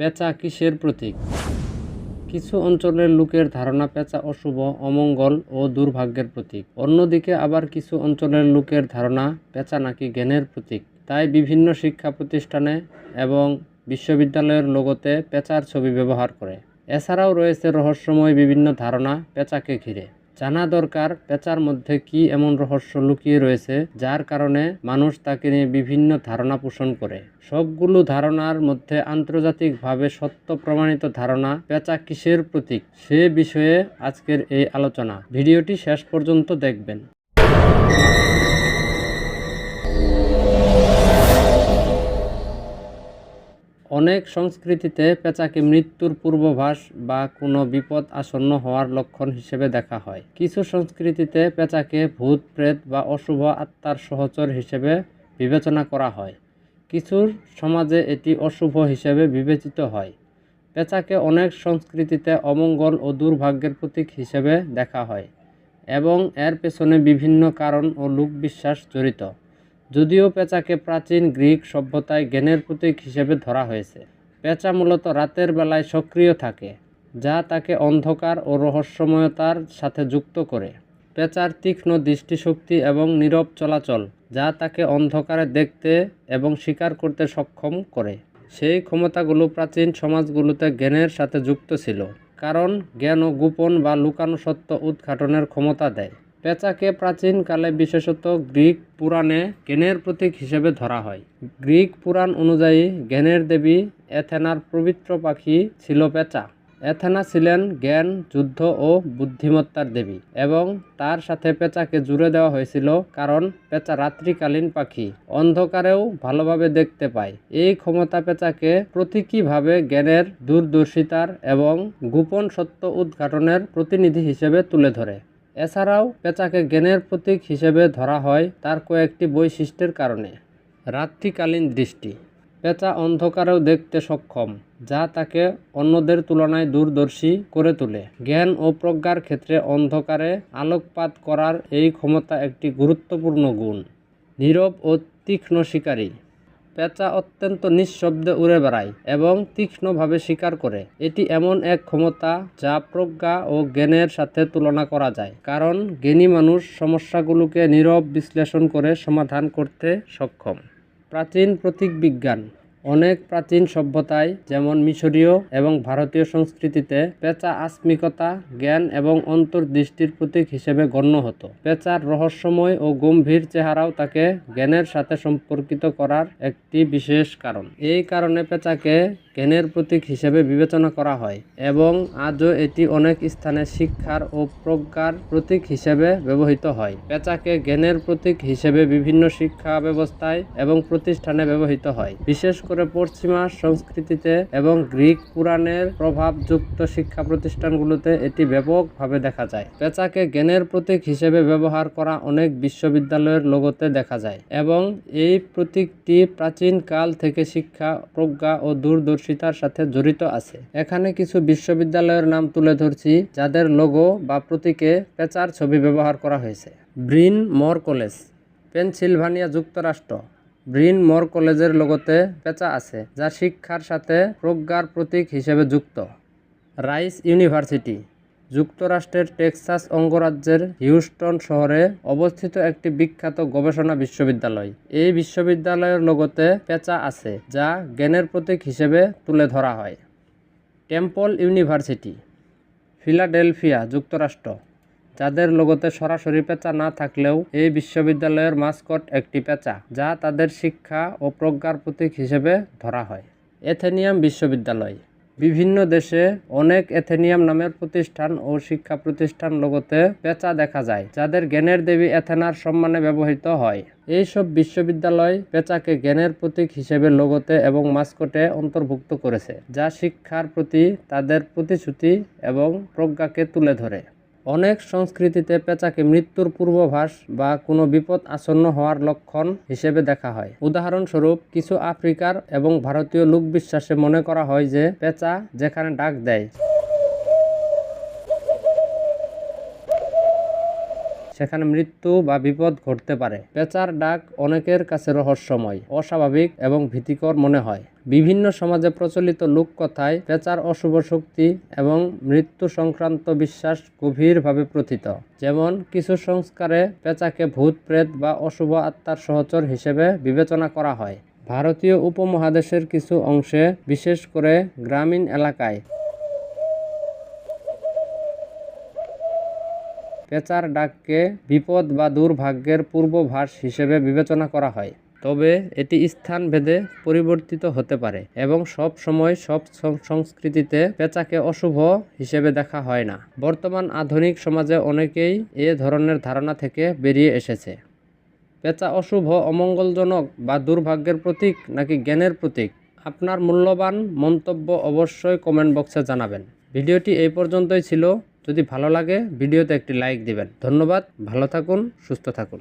পেঁচা কিসের প্রতীক? কিছু অঞ্চলের লোকের ধারণা পেঁচা অশুভ, অমঙ্গল ও দুর্ভাগ্যের প্রতীক। অন্যদিকে আবার কিছু অঞ্চলের লোকের ধারণা পেঁচা নাকি জ্ঞানের প্রতীক। তাই বিভিন্ন শিক্ষা প্রতিষ্ঠানে এবং বিশ্ববিদ্যালয়ের লোগোতে পেঁচার ছবি ব্যবহার করে। এছাড়াও রয়েছে রহস্যময় বিভিন্ন ধারণা পেঁচাকে ঘিরে। জানা দরকার পেঁচার মধ্যে কি এমন রহস্য লুকিয়ে রয়েছে, যার কারণে মানুষ তাকে নিয়ে বিভিন্ন ধারণা পোষণ করে। সবগুলো ধারণার মধ্যে আন্তর্জাতিকভাবে সত্য প্রমাণিত ধারণা পেঁচা কিসের প্রতীক সে বিষয়ে আজকের এই আলোচনা। ভিডিওটি শেষ পর্যন্ত দেখবেন। অনেক সংস্কৃতিতে পেঁচাকে মৃত্যুর পূর্বাভাস বা কোনো বিপদ আসন্ন হওয়ার লক্ষণ হিসেবে দেখা হয়। কিছু সংস্কৃতিতে পেঁচাকে ভূত, প্রেত বা অশুভ আত্মার সহচর হিসেবে বিবেচনা করা হয়। কিছু সমাজে এটি অশুভ হিসেবে বিবেচিত হয়। পেঁচাকে অনেক সংস্কৃতিতে অমঙ্গল ও দুর্ভাগ্যের প্রতীক হিসেবে দেখা হয় এবং এর পেছনে বিভিন্ন কারণ ও লোকবিশ্বাস জড়িত। যদিও পেঁচাকে প্রাচীন গ্রিক সভ্যতায় জ্ঞানের প্রতীক হিসেবে ধরা হয়েছে। পেঁচা মূলত রাতের বেলায় সক্রিয় থাকে, যা তাকে অন্ধকার ও রহস্যময়তার সাথে যুক্ত করে। পেঁচার তীক্ষ্ণ দৃষ্টিশক্তি এবং নীরব চলাচল, যা তাকে অন্ধকারে দেখতে এবং শিকার করতে সক্ষম করে। সেই ক্ষমতাগুলো প্রাচীন সমাজগুলোতে জ্ঞানের সাথে যুক্ত ছিল, কারণ জ্ঞান ও গোপন বা লুকানো সত্য উদ্ঘাটনের ক্ষমতা দেয়। পেঁচাকে প্রাচীনকালে বিশেষত গ্রিক পুরাণে জ্ঞানের প্রতীক হিসেবে ধরা হয়। গ্রিক পুরাণ অনুযায়ী জ্ঞানের দেবী এথেনার পবিত্র পাখি ছিল পেঁচা। এথেনা ছিলেন জ্ঞান, যুদ্ধ ও বুদ্ধিমত্তার দেবী এবং তার সাথে পেঁচাকে জুড়ে দেওয়া হয়েছিল কারণ পেঁচা রাত্রিকালীন পাখি, অন্ধকারেও ভালোভাবে দেখতে পায়। এই ক্ষমতা পেঁচাকে প্রতীকীভাবে জ্ঞানের দূরদর্শিতার এবং গোপন সত্য উদ্ঘাটনের প্রতিনিধি হিসেবে তুলে ধরে। এছাড়াও পেঁচাকে জ্ঞানের প্রতীক হিসেবে ধরা হয় তার কয়েকটি বৈশিষ্ট্যের কারণে। রাত্রিকালীন দৃষ্টি। পেঁচা অন্ধকারেও দেখতে সক্ষম, যা তাকে অন্যদের তুলনায় দূরদর্শী করে তোলে। জ্ঞান ও প্রজ্ঞার ক্ষেত্রে অন্ধকারে আলোকপাত করার এই ক্ষমতা একটি গুরুত্বপূর্ণ গুণ। নীরব ও তীক্ষ্ণ শিকারী। পেঁচা অত্যন্ত নিঃশব্দে উড়ে বেড়ায় এবং তীক্ষ্ণভাবে শিকার করে। এটি এমন এক ক্ষমতা যা প্রজ্ঞা ও জ্ঞানের সাথে তুলনা করা যায়, কারণ জ্ঞানী মানুষ সমস্যাগুলোকে নীরব বিশ্লেষণ করে সমাধান করতে সক্ষম। প্রাচীন প্রতীক বিজ্ঞান অনেক প্রাচীন সভ্যতায়, যেমন মিশরীয় এবং ভারতীয় সংস্কৃতিতে, পেঁচা আস্মিকতা, জ্ঞান এবং অন্তর্দৃষ্টির প্রতীক হিসেবে গণ্য হতো। পেঁচার রহস্যময় ও গম্ভীর চেহারাও তাকে জ্ঞানের সাথে সম্পর্কিত করার একটি বিশেষ কারণ। এই কারণে পেঁচাকে জ্ঞানের প্রতীক হিসেবে বিবেচনা করা হয় এবং আজও এটি অনেক স্থানে শিক্ষার ও প্রজ্ঞার প্রতীক হিসেবে ব্যবহৃত হয়। পেঁচাকে জ্ঞানের প্রতীক হিসেবে বিভিন্ন শিক্ষা ব্যবস্থায় এবং প্রতিষ্ঠানে ব্যবহৃত হয়। বিশেষ করে পশ্চিমা সংস্কৃতিতে এবং গ্রিক পুরাণের প্রভাবযুক্ত শিক্ষা প্রতিষ্ঠানগুলোতে এটি ব্যাপকভাবে দেখা যায়। পেঁচাকে জ্ঞানের প্রতীক হিসেবে ব্যবহার করা অনেক বিশ্ববিদ্যালয়ের লোগোতে দেখা যায় এবং এই প্রতীকটি প্রাচীন কাল থেকে শিক্ষা, প্রজ্ঞা ও দূরদর্শিতার সাথে জড়িত আছে। এখানে কিছু বিশ্ববিদ্যালয়ের নাম তুলে ধরছি, যাদের লোগো বা প্রতীকে পেঁচার ছবি ব্যবহার করা হয়েছে। ব্রিন মর কলেজ, পেনসিলভানিয়া যুক্তরাষ্ট্র ব্রিন মর কলেজের লগতে পেঁচা আছে, যা শিক্ষার সাথে প্রজ্ঞার প্রতীক হিসেবে যুক্ত। রাইস ইউনিভার্সিটি, যুক্তরাষ্ট্রের টেক্সাস অঙ্গরাজ্যের হিউস্টন শহরে অবস্থিত একটি বিখ্যাত গবেষণা বিশ্ববিদ্যালয়। এই বিশ্ববিদ্যালয়ের লগতে পেঁচা আছে, যা জ্ঞানের প্রতীক হিসেবে তুলে ধরা হয়। টেম্পল ইউনিভার্সিটি, ফিলাডেলফিয়া, যুক্তরাষ্ট্র। যাদের লোগোতে সরাসরি পেঁচা না থাকলেও এই বিশ্ববিদ্যালয়ের মাস্কট একটি পেঁচা, যা তাদের শিক্ষা ও প্রজ্ঞার প্রতীক হিসেবে ধরা হয়। এথেনিয়াম বিশ্ববিদ্যালয়। বিভিন্ন দেশে অনেক এথেনিয়াম নামের প্রতিষ্ঠান ও শিক্ষা প্রতিষ্ঠান লোগোতে পেঁচা দেখা যায়, যাদের জ্ঞানের দেবী এথেনার সম্মানে ব্যবহৃত হয়। এইসব বিশ্ববিদ্যালয় পেঁচাকে জ্ঞানের প্রতীক হিসেবে লোগোতে এবং মাস্কটে অন্তর্ভুক্ত করেছে, যা শিক্ষার প্রতি তাদের প্রতিশ্রুতি এবং প্রজ্ঞাকে তুলে ধরে। অনেক সংস্কৃতিতে পেঁচাকে মৃত্যুর পূর্বভাস বা কোনো বিপদ আসন্ন হওয়ার লক্ষণ হিসেবে দেখা হয়। উদাহরণস্বরূপ, কিছু আফ্রিকার এবং ভারতীয় লোক বিশ্বাসে মনে করা হয় যে পেঁচা যেখানে ডাক দেয়। সেখানে মৃত্যু বা বিপদ ঘটতে পারে। পেঁচার ডাক অনেকের কাছে রহস্যময়, অস্বাভাবিক এবং ভীতিকর মনে হয়। বিভিন্ন সমাজে প্রচলিত লোককথায় পেঁচার অশুভ শক্তি এবং মৃত্যু সংক্রান্ত বিশ্বাস গভীরভাবে প্রথিত। যেমন, কিছু সংস্কারে পেঁচাকে ভূত, প্রেত বা অশুভ আত্মার সহচর হিসেবে বিবেচনা করা হয়। ভারতীয় উপমহাদেশের কিছু অংশে, বিশেষ করে গ্রামীণ এলাকায় পেঁচার ডাককে বিপদ বা দুর্ভাগ্যের পূর্বভাস হিসেবে বিবেচনা করা হয়। তবে এটি স্থানভেদে পরিবর্তিত হতে পারে এবং সব সময় সব সংস্কৃতিতে পেঁচাকে অশুভ হিসেবে দেখা হয় না। বর্তমান আধুনিক সমাজে অনেকেই এ ধরনের ধারণা থেকে বেরিয়ে এসেছে। পেঁচা অশুভ, অমঙ্গলজনক বা দুর্ভাগ্যের প্রতীক নাকি জ্ঞানের প্রতীক? আপনার মূল্যবান মন্তব্য অবশ্যই কমেন্ট বক্সে জানাবেন। ভিডিওটি এই পর্যন্তই ছিল। যদি ভালো লাগে ভিডিওতে একটি লাইক দিবেন। ধন্যবাদ ভালো থাকুন সুস্থ থাকুন।